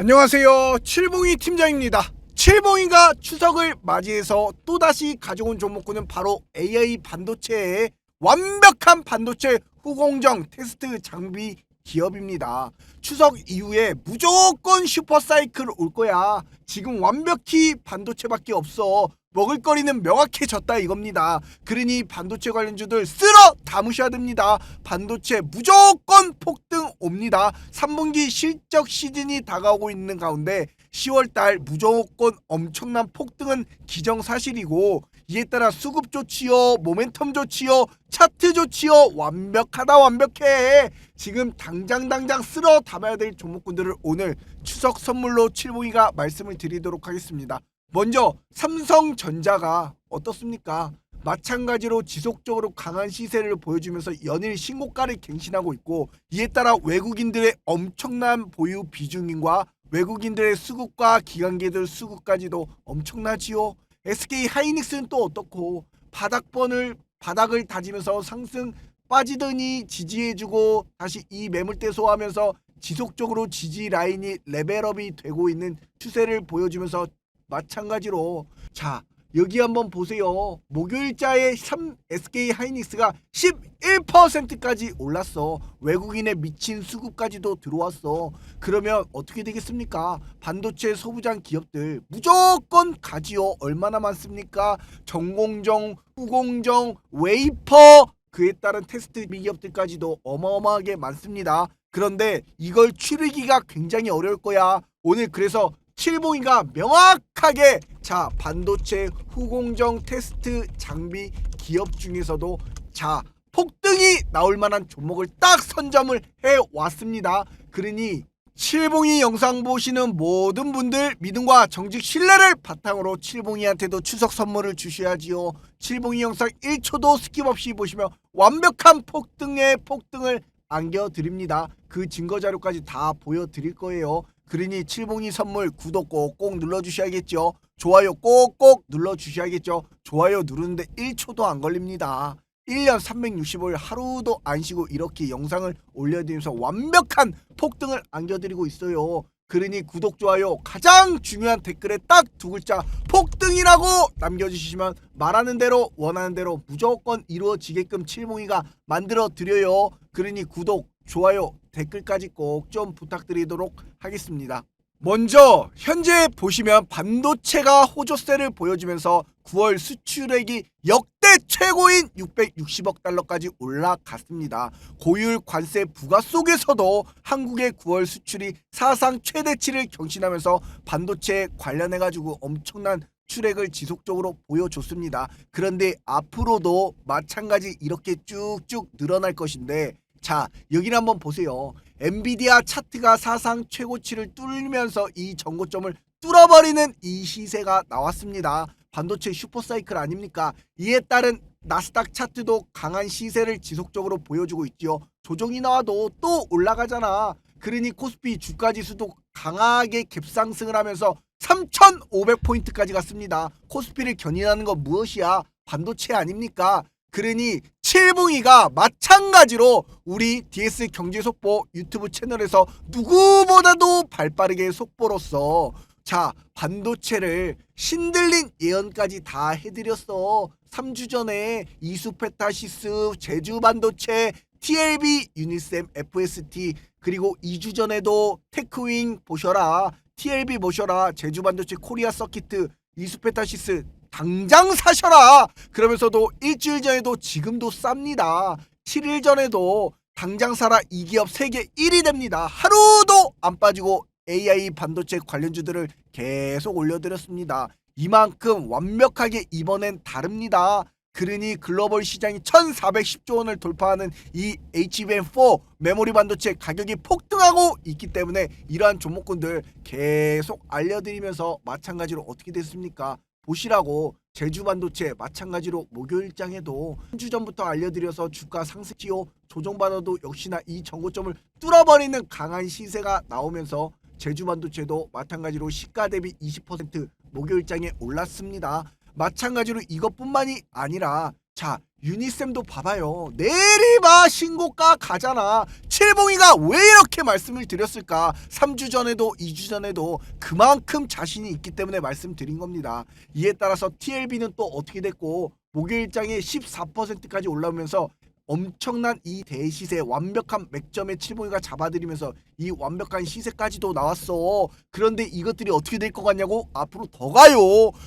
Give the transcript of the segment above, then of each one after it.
안녕하세요. 칠봉이 팀장입니다. 칠봉이가 추석을 맞이해서 또다시 가져온 종목군은 바로 AI 반도체의 완벽한 반도체 후공정 테스트 장비 기업입니다. 추석 이후에 무조건 슈퍼사이클 올 거야. 지금 완벽히 반도체밖에 없어. 먹을거리는 명확해졌다 이겁니다. 그러니 반도체 관련주들 쓸어 담으셔야 됩니다. 반도체 무조건 폭등 옵니다. 3분기 실적 시즌이 다가오고 있는 가운데 10월달 무조건 엄청난 폭등은 기정사실이고 이에 따라 수급 좋지요, 모멘텀 좋지요, 차트 좋지요, 완벽하다 완벽해. 지금 당장 당장 쓸어 담아야 될 종목군들을 오늘 추석 선물로 칠봉이가 말씀을 드리도록 하겠습니다. 먼저 삼성전자가 어떻습니까? 마찬가지로 지속적으로 강한 시세를 보여주면서 연일 신고가를 갱신하고 있고 이에 따라 외국인들의 엄청난 보유 비중인과 외국인들의 수급과 기관계들 수급까지도 엄청나지요. SK 하이닉스는 또 어떻고 바닥번을 바닥을 다지면서 상승 빠지더니 지지해주고 다시 이 매물대 소화하면서 지속적으로 지지 라인이 레벨업이 되고 있는 추세를 보여주면서 마찬가지로 자 여기 한번 보세요. 목요일자에 3 SK 하이닉스가 11%까지 올랐어. 외국인의 미친 수급까지도 들어왔어. 그러면 어떻게 되겠습니까? 반도체 소부장 기업들 무조건 가지요. 얼마나 많습니까? 전공정, 후공정, 웨이퍼 그에 따른 테스트 기업들까지도 어마어마하게 많습니다. 그런데 이걸 추리기가 굉장히 어려울 거야. 오늘 그래서 칠봉이가 명확하게 자 반도체 후공정 테스트 장비 기업 중에서도 자 폭등이 나올 만한 종목을 딱 선점을 해 왔습니다. 그러니 칠봉이 영상 보시는 모든 분들 믿음과 정직 신뢰를 바탕으로 칠봉이한테도 추석 선물을 주셔야지요. 칠봉이 영상 1초도 스킵 없이 보시면 완벽한 폭등의 폭등을 안겨드립니다. 그 증거 자료까지 다 보여드릴 거예요. 그러니 칠봉이 선물 구독 꼭꼭 눌러주셔야겠죠. 좋아요 꼭꼭 눌러주셔야겠죠. 좋아요 누르는데 1초도 안 걸립니다. 1년 365일 하루도 안 쉬고 이렇게 영상을 올려드리면서 완벽한 폭등을 안겨드리고 있어요. 그러니 구독, 좋아요 가장 중요한 댓글에 딱 두 글자 폭등이라고 남겨주시면 말하는 대로 원하는 대로 무조건 이루어지게끔 칠봉이가 만들어 드려요. 그러니 구독, 좋아요, 댓글까지 꼭 좀 부탁드리도록 하겠습니다. 먼저 현재 보시면 반도체가 호조세를 보여주면서 9월 수출액이 역대 최고인 660억 달러까지 올라갔습니다. 고율 관세 부과 속에서도 한국의 9월 수출이 사상 최대치를 경신하면서 반도체 관련해 가지고 엄청난 출액을 지속적으로 보여줬습니다. 그런데 앞으로도 마찬가지 이렇게 쭉쭉 늘어날 것인데 자 여기를 한번 보세요. 엔비디아 차트가 사상 최고치를 뚫으면서 이 전고점을 뚫어버리는 이 시세가 나왔습니다. 반도체 슈퍼사이클 아닙니까? 이에 따른 나스닥 차트도 강한 시세를 지속적으로 보여주고 있지요. 조정이 나와도 또 올라가잖아. 그러니 코스피 주가 지수도 강하게 갭상승을 하면서 3,500포인트까지 갔습니다. 코스피를 견인하는 건 무엇이야? 반도체 아닙니까? 그러니 칠봉이가 마찬가지로 우리 DS 경제 속보 유튜브 채널에서 누구보다도 발빠르게 속보로서 자 반도체를 신들린 예언까지 다 해드렸어. 3주 전에 이수페타시스 제주반도체 TLB 유니셈 FST 그리고 2주 전에도 테크윙 보셔라 TLB 보셔라 제주반도체 코리아 서키트 이수페타시스 당장 사셔라. 그러면서도 일주일 전에도 지금도 쌉니다. 7일 전에도 당장 사라. 이 기업 세계 1위 됩니다. 하루도 안 빠지고 AI 반도체 관련주들을 계속 올려드렸습니다. 이만큼 완벽하게 이번엔 다릅니다. 그러니 글로벌 시장이 1410조 원을 돌파하는 이 HBM4 메모리 반도체 가격이 폭등하고 있기 때문에 이러한 종목군들 계속 알려드리면서 마찬가지로 어떻게 됐습니까? 보시라고 제주 반도체 마찬가지로 목요일장에도 한 주 전부터 알려드려서 주가 상승지요 조정받아도 역시나 이 정고점을 뚫어버리는 강한 시세가 나오면서 제주 반도체도 마찬가지로 시가 대비 20% 목요일장에 올랐습니다. 마찬가지로 이것뿐만이 아니라 자 유니쌤도 봐봐요. 내리마 신고가 가잖아. 칠봉이가 왜 이렇게 말씀을 드렸을까? 3주 전에도 2주 전에도 그만큼 자신이 있기 때문에 말씀드린 겁니다. 이에 따라서 TLB는 또 어떻게 됐고 목요일장에 14%까지 올라오면서 엄청난 이 대시세 완벽한 맥점에 칠봉이가 잡아들이면서 이 완벽한 시세까지도 나왔어. 그런데 이것들이 어떻게 될 것 같냐고 앞으로 더 가요.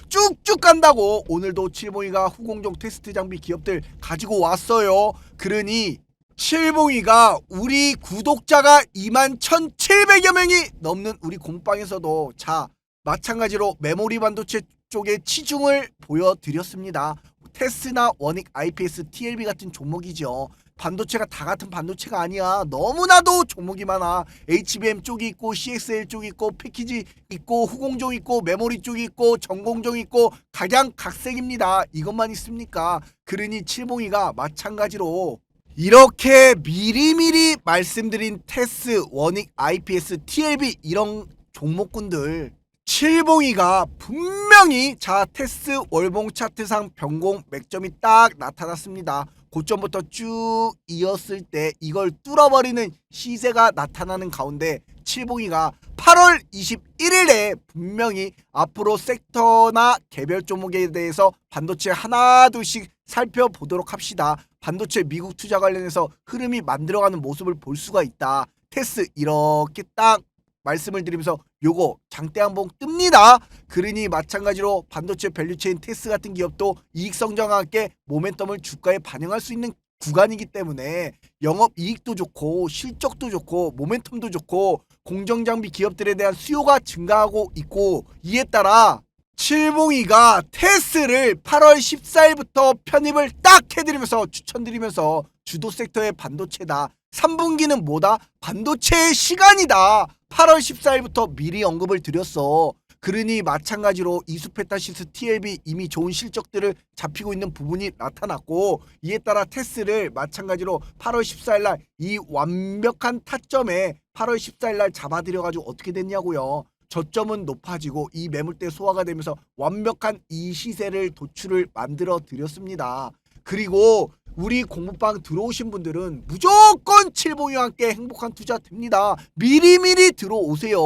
쭉쭉 간다고 오늘도 칠봉이가 후공정 테스트 장비 기업들 가지고 왔어요. 그러니 칠봉이가 우리 구독자가 2만 1,700여 명이 넘는 우리 공방에서도 자 마찬가지로 메모리 반도체 쪽에 치중을 보여드렸습니다. 테스나 원익 IPS TLB 같은 종목이죠. 반도체가 다 같은 반도체가 아니야. 너무나도 종목이 많아. HBM 쪽이 있고 CXL 쪽이 있고 패키지 있고 후공정 있고 메모리 쪽이 있고 전공정 있고 각양각색입니다. 이것만 있습니까? 그러니 칠봉이가 마찬가지로 이렇게 미리미리 말씀드린 테스, 원익, IPS, TLB 이런 종목군들 칠봉이가 분명히 자 테스 월봉 차트상 변공 맥점이 딱 나타났습니다. 고점부터 쭉 이었을 때 이걸 뚫어버리는 시세가 나타나는 가운데 칠봉이가 8월 21일에 분명히 앞으로 섹터나 개별 종목에 대해서 반도체 하나 둘씩 살펴보도록 합시다. 반도체 미국 투자 관련해서 흐름이 만들어가는 모습을 볼 수가 있다. 테스 이렇게 딱 말씀을 드리면서 요거 장대 한봉 뜹니다. 그러니 마찬가지로 반도체 밸류체인 테스 같은 기업도 이익 성장과 함께 모멘텀을 주가에 반영할 수 있는 구간이기 때문에 영업 이익도 좋고 실적도 좋고 모멘텀도 좋고 공정 장비 기업들에 대한 수요가 증가하고 있고 이에 따라 칠봉이가 테스를 8월 14일부터 편입을 딱 해드리면서 추천드리면서 주도 섹터의 반도체다. 3분기는 뭐다? 반도체의 시간이다. 8월 14일부터 미리 언급을 드렸어. 그러니 마찬가지로 이수페타시스 TLB 이미 좋은 실적들을 잡히고 있는 부분이 나타났고 이에 따라 테스를 마찬가지로 8월 14일 날 이 완벽한 타점에 8월 14일 날 잡아들여 가지고 어떻게 됐냐고요. 저점은 높아지고 이 매물대 소화가 되면서 완벽한 이 시세를 도출을 만들어 드렸습니다. 그리고 우리 공부방 들어오신 분들은 무조건 칠봉이와 함께 행복한 투자 됩니다. 미리미리 들어오세요.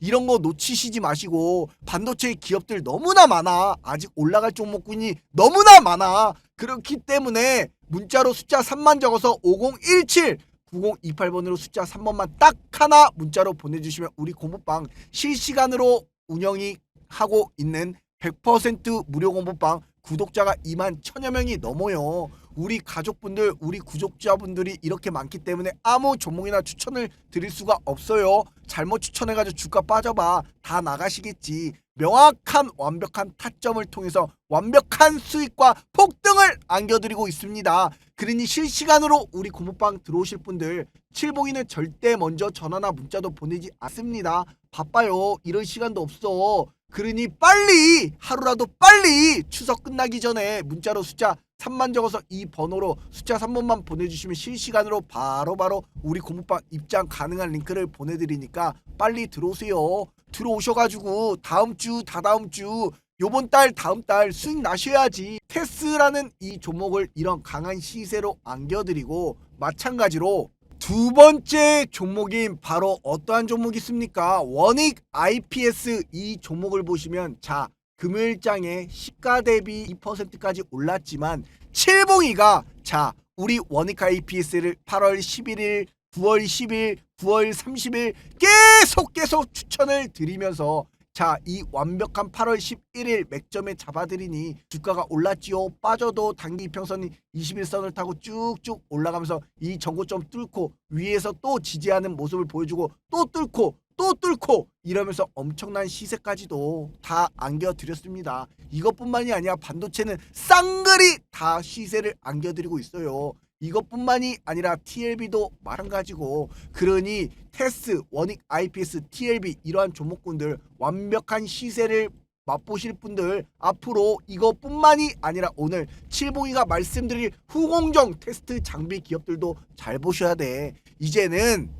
이런 거 놓치시지 마시고 반도체 기업들 너무나 많아. 아직 올라갈 종목군이 너무나 많아. 그렇기 때문에 문자로 숫자 3만 적어서 5017 9028번으로 숫자 3번만 딱 하나 문자로 보내주시면 우리 공부방 실시간으로 운영이 하고 있는 100% 무료 공부방 구독자가 2만 천여 명이 넘어요. 우리 가족분들, 우리 구독자분들이 이렇게 많기 때문에 아무 종목이나 추천을 드릴 수가 없어요. 잘못 추천해가지고 주가 빠져봐. 다 나가시겠지. 명확한 완벽한 타점을 통해서 완벽한 수익과 폭등을 안겨드리고 있습니다. 그러니 실시간으로 우리 고모방 들어오실 분들 칠봉이는 절대 먼저 전화나 문자도 보내지 않습니다. 바빠요. 이런 시간도 없어. 그러니 빨리 하루라도 빨리 추석 끝나기 전에 문자로 숫자 3만 적어서 이 번호로 숫자 3번만 보내주시면 실시간으로 바로 바로 우리 고무방 입장 가능한 링크를 보내드리니까 빨리 들어오세요. 들어오셔가지고 다음 주 다다음 주 요번 달 다음 달 수익 나셔야지 테스라는 이 종목을 이런 강한 시세로 안겨드리고 마찬가지로 두 번째 종목인 바로 어떠한 종목이 있습니까? 원익 IPS 이 종목을 보시면 자 금요일장에 시가 대비 2%까지 올랐지만 칠봉이가 자 우리 원익 IPS를 8월 11일 9월 10일 9월 30일 계속 계속 추천을 드리면서 자, 이 완벽한 8월 11일 맥점에 잡아드리니 주가가 올랐지요. 빠져도 단기 이평선이 21선을 타고 쭉쭉 올라가면서 이 전고점 뚫고 위에서 또 지지하는 모습을 보여주고 또 뚫고 또 뚫고 이러면서 엄청난 시세까지도 다 안겨드렸습니다. 이것뿐만이 아니라 반도체는 쌍글이 다 시세를 안겨드리고 있어요. 이것뿐만이 아니라 TLB도 마찬가지고 그러니 테스, 원익, IPS, TLB 이러한 종목군들 완벽한 시세를 맛보실 분들 앞으로 이것뿐만이 아니라 오늘 칠봉이가 말씀드릴 후공정 테스트 장비 기업들도 잘 보셔야 돼. 이제는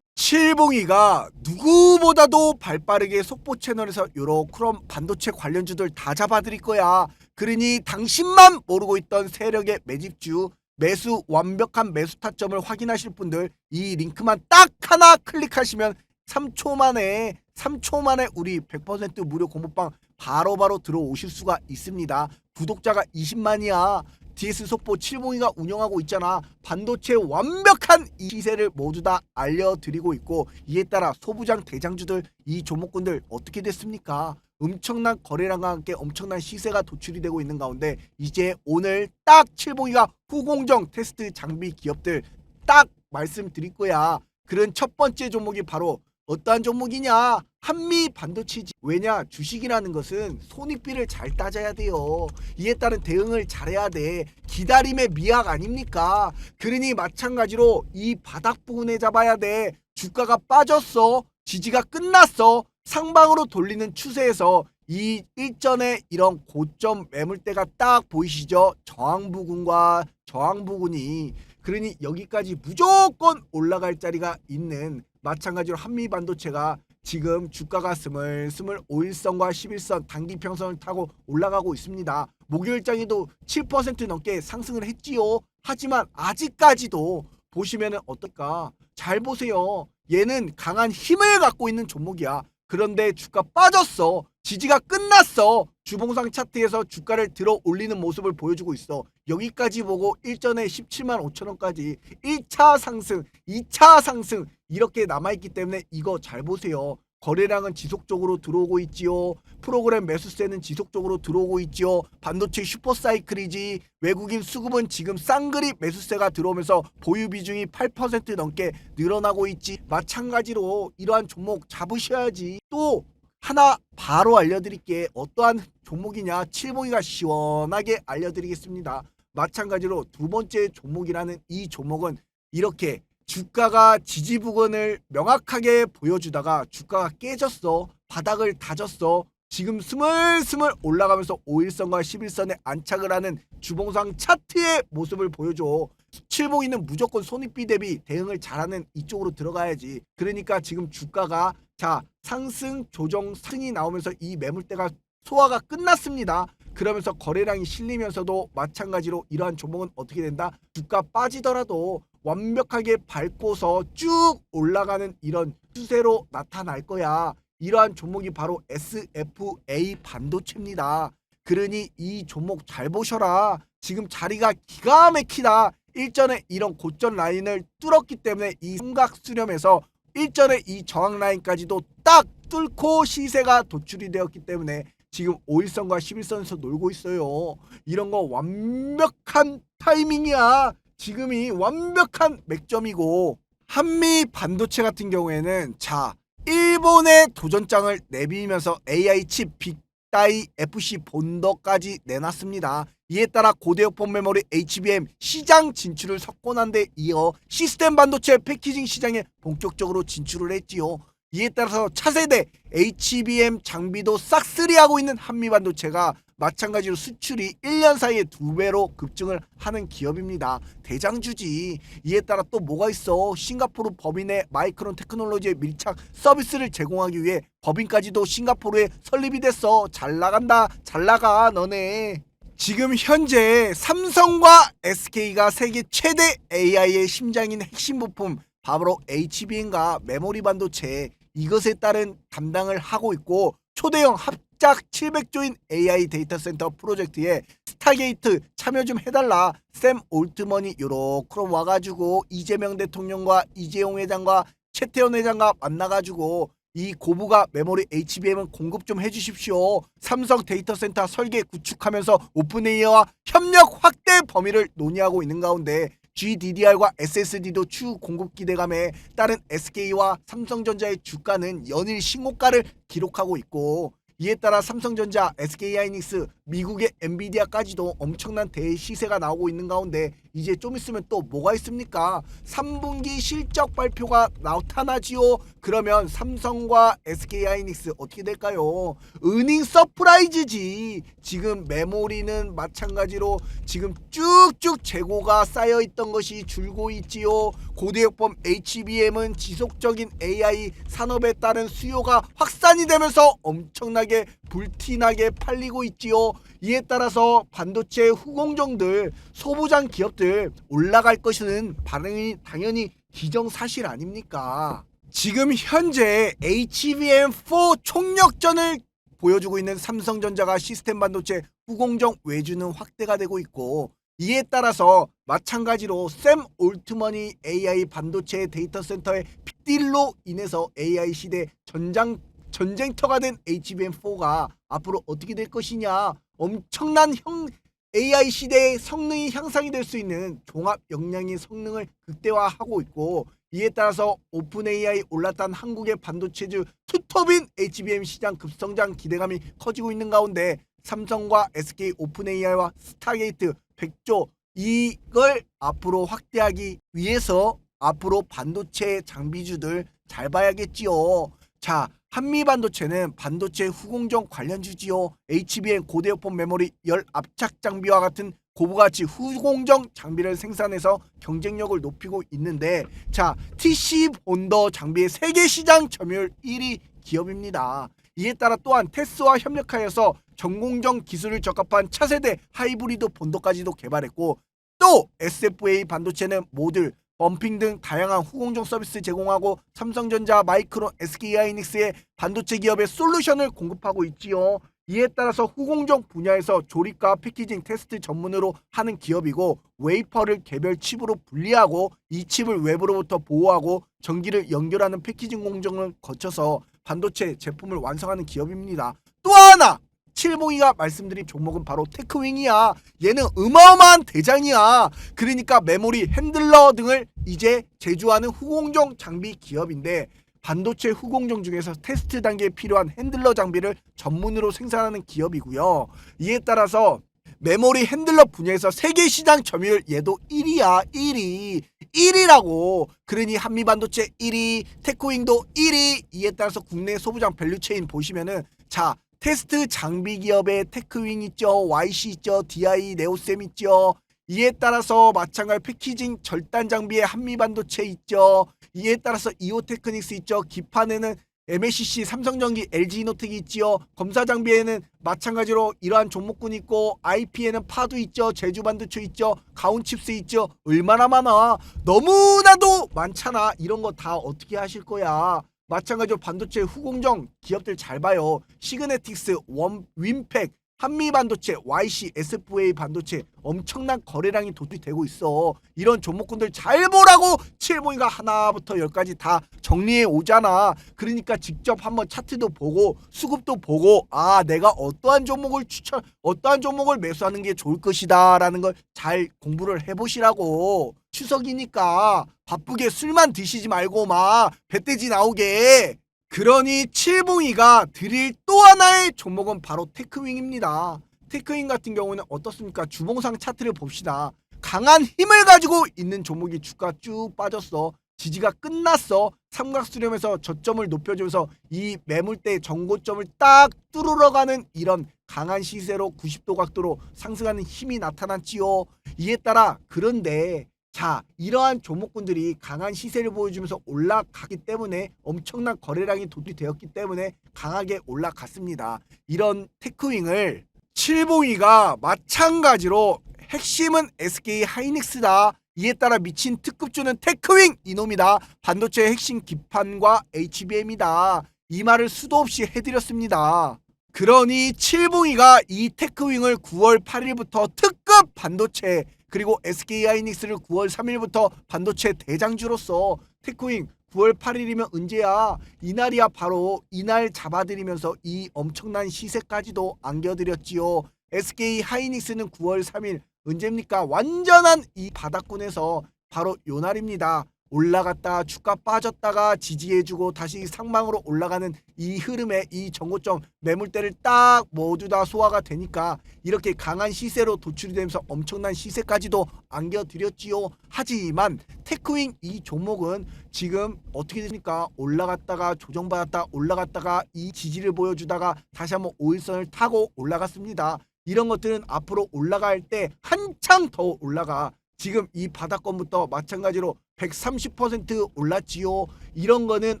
칠봉이가 누구보다도 발빠르게 속보 채널에서 요러 그럼 반도체 관련주들 다 잡아드릴 거야. 그러니 당신만 모르고 있던 세력의 매집주 매수 완벽한 매수 타점을 확인하실 분들 이 링크만 딱 하나 클릭하시면 3초 만에 3초 만에 우리 100% 무료 공부방 바로바로 들어오실 수가 있습니다. 구독자가 20만이야. DS 속보 702가 운영하고 있잖아. 반도체 완벽한 이 시세를 모두 다 알려드리고 있고 이에 따라 소부장 대장주들 이 조목군들 어떻게 됐습니까? 엄청난 거래량과 함께 엄청난 시세가 도출이 되고 있는 가운데 이제 오늘 딱 702가 후공정 테스트 장비 기업들 딱 말씀드릴 거야. 그런 첫 번째 종목이 바로 어떠한 종목이냐? 한미 반도체지. 왜냐? 주식이라는 것은 손익비를 잘 따져야 돼요. 이에 따른 대응을 잘해야 돼. 기다림의 미학 아닙니까? 그러니 마찬가지로 이 바닥 부분에 잡아야 돼. 주가가 빠졌어. 지지가 끝났어. 상방으로 돌리는 추세에서 이 일전에 이런 고점 매물대가 딱 보이시죠? 저항 부근과 저항 부근이 그러니 여기까지 무조건 올라갈 자리가 있는 마찬가지로 한미 반도체가 지금 주가가 스물 스물 5일선과 11선 단기 평선을 타고 올라가고 있습니다. 목요일장에도 7% 넘게 상승을 했지요. 하지만 아직까지도 보시면은 어떨까? 잘 보세요. 얘는 강한 힘을 갖고 있는 종목이야. 그런데 주가 빠졌어. 지지가 끝났어. 주봉상 차트에서 주가를 들어 올리는 모습을 보여주고 있어. 여기까지 보고 일전에 17만 5천 원까지 1차 상승, 2차 상승 이렇게 남아있기 때문에 이거 잘 보세요. 거래량은 지속적으로 들어오고 있지요. 프로그램 매수세는 지속적으로 들어오고 있지요. 반도체 슈퍼사이클이지. 외국인 수급은 지금 쌍그리 매수세가 들어오면서 보유 비중이 8% 넘게 늘어나고 있지. 마찬가지로 이러한 종목 잡으셔야지. 또 하나 바로 알려드릴게. 어떠한 종목이냐? 칠봉이가 시원하게 알려드리겠습니다. 마찬가지로 두 번째 종목이라는 이 종목은 이렇게 주가가 지지 부근을 명확하게 보여주다가 주가가 깨졌어. 바닥을 다졌어. 지금 스물스물 올라가면서 5일선과 11선에 안착을 하는 주봉상 차트의 모습을 보여줘. 칠봉이는 무조건 손익비 대비 대응을 잘하는 이쪽으로 들어가야지. 그러니까 지금 주가가 자 상승 조정 승이 나오면서 이 매물대가 소화가 끝났습니다. 그러면서 거래량이 실리면서도 마찬가지로 이러한 종목은 어떻게 된다? 주가 빠지더라도 완벽하게 밟고서 쭉 올라가는 이런 추세로 나타날 거야. 이러한 종목이 바로 SFA 반도체입니다. 그러니 이 종목 잘 보셔라. 지금 자리가 기가 막히다. 일전에 이런 고점 라인을 뚫었기 때문에 이 삼각 수렴에서 일전에 이 저항 라인까지도 딱 뚫고 시세가 도출이 되었기 때문에 지금 5일선과 11선에서 놀고 있어요. 이런 거 완벽한 타이밍이야. 지금이 완벽한 맥점이고 한미 반도체 같은 경우에는 자 일본의 도전장을 내밀면서 AI 칩 빅다이 FC 본더까지 내놨습니다. 이에 따라 고대역폭 메모리 HBM 시장 진출을 석권한 데 이어 시스템 반도체 패키징 시장에 본격적으로 진출을 했지요. 이에 따라서 차세대 HBM 장비도 싹쓸이하고 있는 한미 반도체가 마찬가지로 수출이 1년 사이에 두 배로 급증을 하는 기업입니다. 대장주지. 이에 따라 또 뭐가 있어? 싱가포르 법인의 마이크론 테크놀로지의 밀착 서비스를 제공하기 위해 법인까지도 싱가포르에 설립이 됐어. 잘 나간다. 잘 나가 너네. 지금 현재 삼성과 SK가 세계 최대 AI의 심장인 핵심 부품 바로 HBM과 메모리 반도체 이것에 따른 담당을 하고 있고 초대형 합 작 700조인 AI 데이터 센터 프로젝트에 스타게이트 참여 좀 해달라 샘 올트먼이 요렇게 와가지고 이재명 대통령과 이재용 회장과 최태원 회장과 만나가지고 이 고부가 메모리 HBM은 공급 좀 해주십시오. 삼성 데이터 센터 설계 구축하면서 오픈AI와 협력 확대 범위를 논의하고 있는 가운데 GDDR과 SSD도 추후 공급 기대감에 따른 SK와 삼성전자의 주가는 연일 신고가를 기록하고 있고 이에 따라 삼성전자, SK하이닉스, 미국의 엔비디아까지도 엄청난 대시세가 나오고 있는 가운데 이제 좀 있으면 또 뭐가 있습니까? 3분기 실적 발표가 나타나지요. 그러면 삼성과 SK하이닉스 어떻게 될까요? 은행 서프라이즈지. 지금 메모리는 마찬가지로 지금 쭉쭉 재고가 쌓여 있던 것이 줄고 있지요. 고대역범 HBM은 지속적인 AI 산업에 따른 수요가 확산이 되면서 엄청나게 불티나게 팔리고 있지요. 이에 따라서 반도체 후공정들 소부장 기업들 올라갈 것은 반응이 당연히 기정사실 아닙니까? 지금 현재 HBM4 총력전을 보여주고 있는 삼성전자가 시스템 반도체 후공정 외주는 확대가 되고 있고 이에 따라서 마찬가지로 샘 올트먼이 AI 반도체 데이터 센터의 빅딜로 인해서 AI 시대 전장 전쟁터가 된 HBM4가 앞으로 어떻게 될 것이냐 엄청난 형 AI 시대의 성능이 향상이 될 수 있는 종합 역량의 성능을 극대화하고 있고 이에 따라서 오픈 AI 올라탄 한국의 반도체주 투톱인 HBM 시장 급성장 기대감이 커지고 있는 가운데 삼성과 SK 오픈 AI와 스타게이트 100조 이걸 앞으로 확대하기 위해서 앞으로 반도체 장비주들 잘 봐야겠지요. 자, 한미 반도체는 반도체 후공정 관련 주지요. HBM 고대역폭 메모리 열 압착 장비와 같은 고부가치 후공정 장비를 생산해서 경쟁력을 높이고 있는데 자 TC 본더 장비의 세계 시장 점유율 1위 기업입니다. 이에 따라 또한 테스와 협력하여서 전공정 기술을 적합한 차세대 하이브리드 본더까지도 개발했고 또 SFA 반도체는 모듈, 범핑 등 다양한 후공정 서비스 제공하고 삼성전자, 마이크론, SK하이닉스의 반도체 기업의 솔루션을 공급하고 있지요. 이에 따라서 후공정 분야에서 조립과 패키징 테스트 전문으로 하는 기업이고 웨이퍼를 개별 칩으로 분리하고 이 칩을 외부로부터 보호하고 전기를 연결하는 패키징 공정을 거쳐서 반도체 제품을 완성하는 기업입니다. 또 하나 칠봉이가 말씀드린 종목은 바로 테크윙이야. 얘는 어마어마한 대장이야. 그러니까 메모리, 핸들러 등을 이제 제조하는 후공정 장비 기업인데 반도체 후공정 중에서 테스트 단계에 필요한 핸들러 장비를 전문으로 생산하는 기업이고요. 이에 따라서 메모리 핸들러 분야에서 세계 시장 점유율 얘도 1위야 1위 1위라고 그러니 한미 반도체 1위 테크윙도 1위 이에 따라서 국내 소부장 밸류체인 보시면은 자 테스트 장비 기업의 테크윙 있죠 YC 있죠 DI 네오셈 있죠. 이에 따라서 마찬가지 패키징 절단 장비의 한미 반도체 있죠. 이에 따라서 이오테크닉스 있죠. 기판에는 MACC 삼성전기 LG이노텍이 있지요. 검사 장비에는 마찬가지로 이러한 종목군 있고 IP에는 파도 있죠. 제주 반도체 있죠. 가온칩스 있죠. 얼마나 많아. 너무나도 많잖아. 이런 거 다 어떻게 하실 거야 마찬가지로 반도체 후공정 기업들 잘 봐요 시그네틱스 원 윈팩 한미 반도체, YC, SFA 반도체 엄청난 거래량이 도출되고 있어. 이런 종목군들 잘 보라고 칠봉이가 하나부터 열까지 다 정리해 오잖아. 그러니까 직접 한번 차트도 보고 수급도 보고 아 내가 어떠한 종목을 추천, 어떠한 종목을 매수하는 게 좋을 것이다라는 걸 잘 공부를 해보시라고. 추석이니까 바쁘게 술만 드시지 말고 막 배돼지 나오게. 그러니 칠봉이가 드릴 또 하나의 종목은 바로 테크윙입니다. 테크윙 같은 경우는 어떻습니까? 주봉상 차트를 봅시다. 강한 힘을 가지고 있는 종목이 주가 쭉 빠졌어. 지지가 끝났어. 삼각 수렴에서 저점을 높여주면서 이 매물대 정고점을 딱 뚫으러 가는 이런 강한 시세로 90도 각도로 상승하는 힘이 나타났지요. 이에 따라 그런데 자, 이러한 종목군들이 강한 시세를 보여주면서 올라가기 때문에 엄청난 거래량이 도출되었기 때문에 강하게 올라갔습니다. 이런 테크윙을 칠봉이가 마찬가지로 핵심은 SK 하이닉스다. 이에 따라 미친 특급주는 테크윙 이놈이다. 반도체의 핵심 기판과 HBM이다. 이 말을 수도 없이 해드렸습니다. 그러니 칠봉이가 이 테크윙을 9월 8일부터 특급 반도체 그리고 SK하이닉스를 9월 3일부터 반도체 대장주로서 테크윙 9월 8일이면 언제야? 이날이야 바로 이날 잡아드리면서 이 엄청난 시세까지도 안겨드렸지요. SK 하이닉스는 9월 3일 언제입니까? 완전한 이 바닥권에서 바로 요 날입니다. 올라갔다가 주가 빠졌다가 지지해주고 다시 상방으로 올라가는 이 흐름에 이 정고점 매물대를 딱 모두 다 소화가 되니까 이렇게 강한 시세로 도출이 되면서 엄청난 시세까지도 안겨드렸지요. 하지만 테크윙 이 종목은 지금 어떻게 되니까 올라갔다가 조정받았다 올라갔다가 이 지지를 보여주다가 다시 한번 5일선을 타고 올라갔습니다. 이런 것들은 앞으로 올라갈 때 한창 더 올라가 지금 이 바닥권부터 마찬가지로 130% 올랐지요. 이런 거는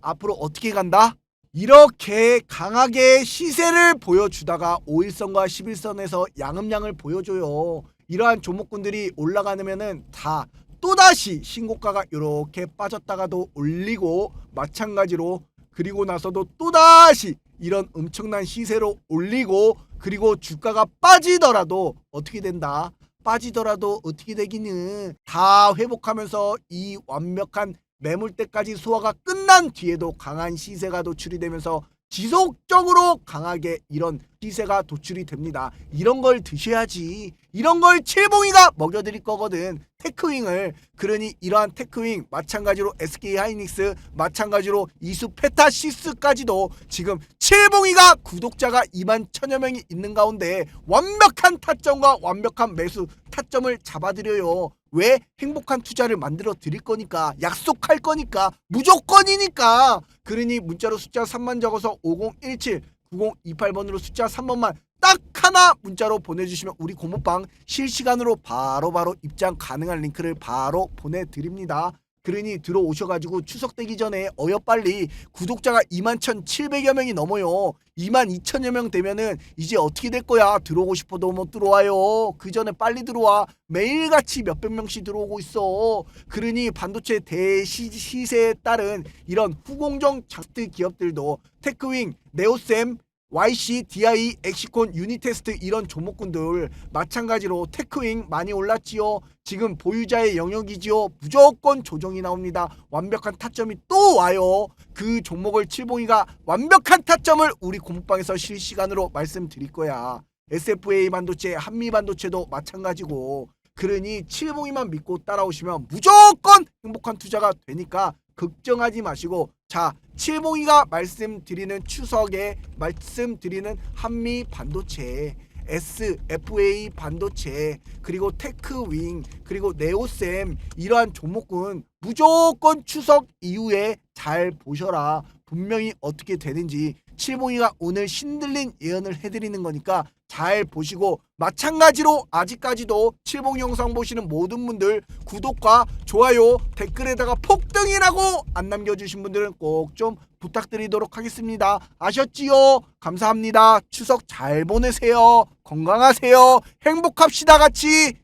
앞으로 어떻게 간다? 이렇게 강하게 시세를 보여주다가 5일선과 11선에서 양음량을 보여줘요. 이러한 종목군들이 올라가면은 다 또다시 신고가가 이렇게 빠졌다가도 올리고 마찬가지로 그리고 나서도 또다시 이런 엄청난 시세로 올리고 그리고 주가가 빠지더라도 어떻게 된다? 빠지더라도 어떻게 되기는 다 회복하면서 이 완벽한 매물대까지 소화가 끝난 뒤에도 강한 시세가 도출이 되면서 지속적으로 강하게 이런 시세가 도출이 됩니다. 이런 걸 드셔야지. 이런 걸 칠봉이가 먹여드릴 거거든. 테크윙을. 그러니 이러한 테크윙 마찬가지로 SK 하이닉스 마찬가지로 이수 페타시스까지도 지금 칠봉이가 구독자가 2만 천여 명이 있는 가운데 완벽한 타점과 완벽한 매수 타점을 잡아드려요. 왜 행복한 투자를 만들어 드릴 거니까 약속할 거니까 무조건이니까 그러니 문자로 숫자 3만 적어서 5017 9028번으로 숫자 3번만 딱 하나 문자로 보내주시면 우리 고모방 실시간으로 바로바로 입장 가능한 링크를 바로 보내드립니다. 그러니 들어오셔가지고 추석 되기 전에 어여 빨리 구독자가 21,700여 명이 넘어요. 22,000여 명 되면은 이제 어떻게 될 거야? 들어오고 싶어도 못 들어와요. 그 전에 빨리 들어와. 매일같이 몇백 명씩 들어오고 있어. 그러니 반도체 대시세에 따른 이런 후공정 장트 기업들도 테크윙, 네오셈, YC, DI, 엑시콘, 유니테스트 이런 종목군들 마찬가지로 테크윙 많이 올랐지요. 지금 보유자의 영역이지요. 무조건 조정이 나옵니다. 완벽한 타점이 또 와요. 그 종목을 칠봉이가 완벽한 타점을 우리 공부방에서 실시간으로 말씀드릴 거야. SFA 반도체, 한미 반도체도 마찬가지고. 그러니 칠봉이만 믿고 따라오시면 무조건 행복한 투자가 되니까 걱정하지 마시고 자 칠봉이가 말씀드리는 추석에 말씀드리는 한미 반도체 SFA 반도체 그리고 테크윙 그리고 네오셈 이러한 종목군 무조건 추석 이후에 잘 보셔라. 분명히 어떻게 되는지 칠봉이가 오늘 신들린 예언을 해드리는 거니까 잘 보시고 마찬가지로 아직까지도 칠봉 영상 보시는 모든 분들 구독과 좋아요 댓글에다가 폭등이라고 안 남겨주신 분들은 꼭 좀 부탁드리도록 하겠습니다. 아셨지요? 감사합니다. 추석 잘 보내세요. 건강하세요. 행복합시다 같이.